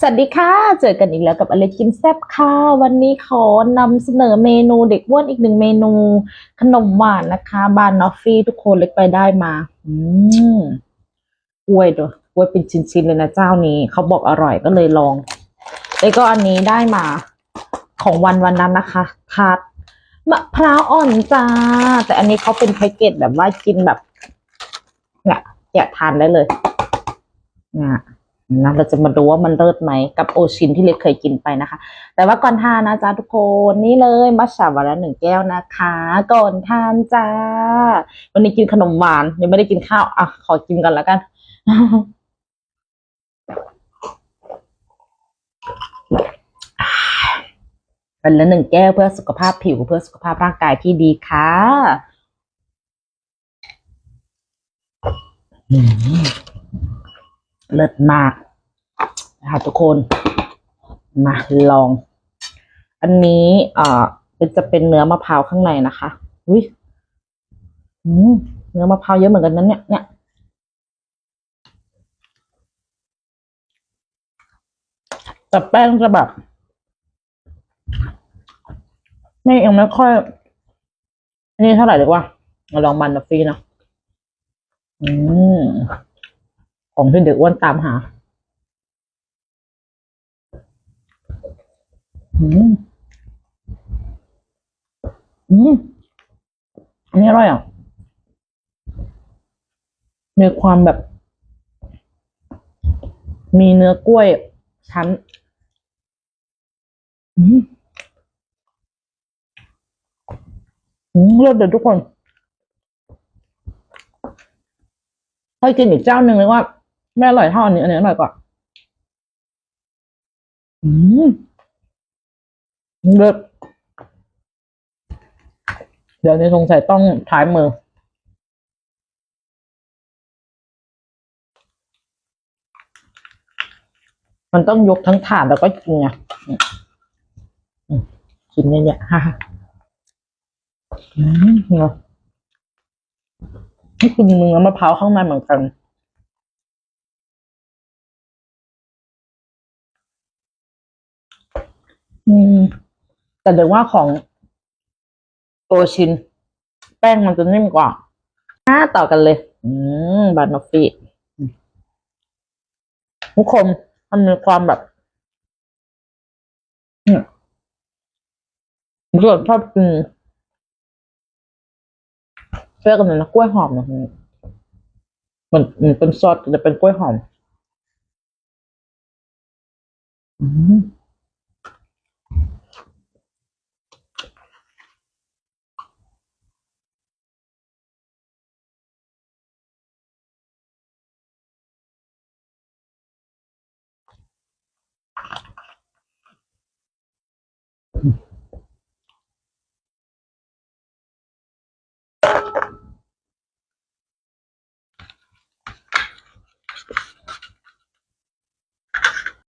สวัสดีค่ะ เจอกันอีกแล้วกับอเล็กกินแซบค่ะ วันนี้ขอนำเสนอเมนูเด็กอ้วนอีกหนึ่งเมนู ขนมหวานนะคะ บานนอฟฟี่ทุกคนเล็กไปได้มา อืมกล้วยด้วยกล้วยเป็นชิ้นๆเลยนะเจ้านี้ เขาบอกอร่อยก็เลยลอง แล้วก็อันนี้ได้มา ของวันวันนั้นนะคะทาร์ตมะพร้าวอ่อนจ้า แต่อันนี้เขาเป็นแพ็กเกจแบบว่ากินแบบเนี่ยอยากทานได้เลยเนี่ย นะเราจะมาดูว่ามันเลิศไหมกับโอชินที่เล็กเคยกินไปนะคะ แต่ว่าก่อนทานนะจ๊ะทุกคนนี่เลยมัชชาวันละหนึ่งแก้วนะคะ ก่อนทานจ้า วันนี้กินขนมหวานยังไม่ได้กินข้าวอะขอกินกันแล้วกันเป็นละหนึ่งแก้วเพื่อสุขภาพผิวเพื่อสุขภาพร่างกายที่ดีค่ะ เลิศมากนะคะทุกคนมาลอง อันนี้เอ่อเป็นจะเป็นเนื้อมะพร้าวข้างในนะคะอุ้ยเนื้อมะพร้าวเยอะเหมือนกันนั้นเนี่ยเนี่ยแต่แป้งจะแบบไม่ยังไม่ค่อยนนี้เท่าไหร่ดีกว่ามาลองมันนะฟรีนะอืม ของที่เด็กอ้วนตามหาอืมอืมอันนี้อร่อยอะ มีความแบบ มีเนื้อกล้วยชั้น อืมอืมเลิศเด็ดทุกคนเคยกินอีกเจ้าหนึ่งเลยว่า ไม่อร่อยเท่าอันนี้ อันนี้อร่อยกว่า อืมเลิศเดี๋ยวนี้สงสัยต้องท้ายมือ มันต้องยกทั้งถาดแล้วก็กินไงกินเนี่ยเนี่ยฮ่าฮ่าอืมเนาะนี่คือเนื้อมะพร้าวข้างในเหมือนกัน อืม แต่เดี๋ยวว่าของโอชินแป้งมันจะนิ่มกว่าอ่าต่อกันเลย อืม บานอฟฟี่อืมทุกคนมันมีความแบบเนี่ยเกิดชอบกินเรียกกันนะกล้วยหอมนะมันมันเป็นซอสแต่เป็นกล้วยหอม อืม